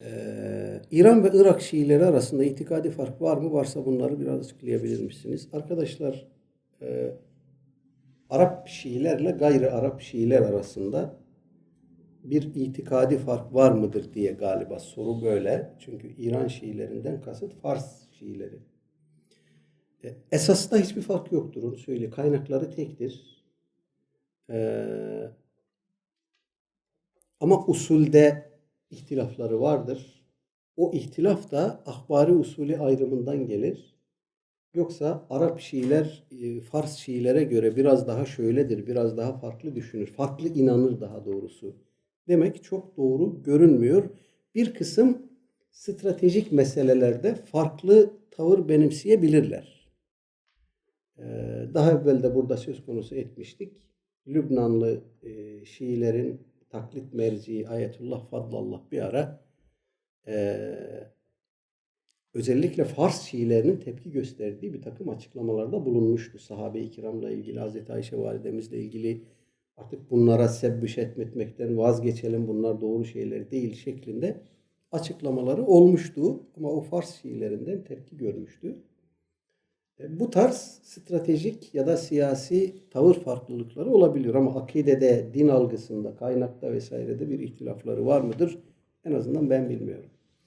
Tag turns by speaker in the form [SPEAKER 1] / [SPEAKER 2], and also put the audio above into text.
[SPEAKER 1] Ee, İran ve Irak Şiileri arasında itikadi fark var mı? Varsa bunları biraz açıklayabilir misiniz? Arkadaşlar e, Arap Şiilerle gayri Arap Şiiler arasında bir itikadi fark var mıdır diye galiba soru böyle. Çünkü İran Şiilerinden kasıt Fars Şiileri. E, esasında hiçbir fark yoktur onu söyle. Kaynakları tektir. Ee, ama usulde ihtilafları vardır. O ihtilaf da ahbari usulü ayrımından gelir. Yoksa Arap Şiiler e, Fars Şiilere göre biraz daha şöyledir, biraz daha farklı düşünür, farklı inanır daha doğrusu. Demek çok doğru görünmüyor. Bir kısım stratejik meselelerde farklı tavır benimseyebilirler. Ee, Daha evvel de burada söz konusu etmiştik. Lübnanlı e, Şiilerin taklit merci Ayetullah Fadlallah bir ara e, özellikle Fars Şiilerinin tepki gösterdiği bir takım açıklamalarda bulunmuştu. Sahabe-i kiramla ilgili, Hazreti Ayşe validemizle ilgili artık bunlara sebbüş etmekten vazgeçelim bunlar doğru şeyler değil şeklinde açıklamaları olmuştu. Ama o Fars Şiilerinden tepki görmüştü. E, Bu tarz stratejik ya da siyasi tavır farklılıkları olabilir ama akidede, din algısında, kaynakta vesairede bir ihtilafları var mıdır? En azından ben bilmiyorum.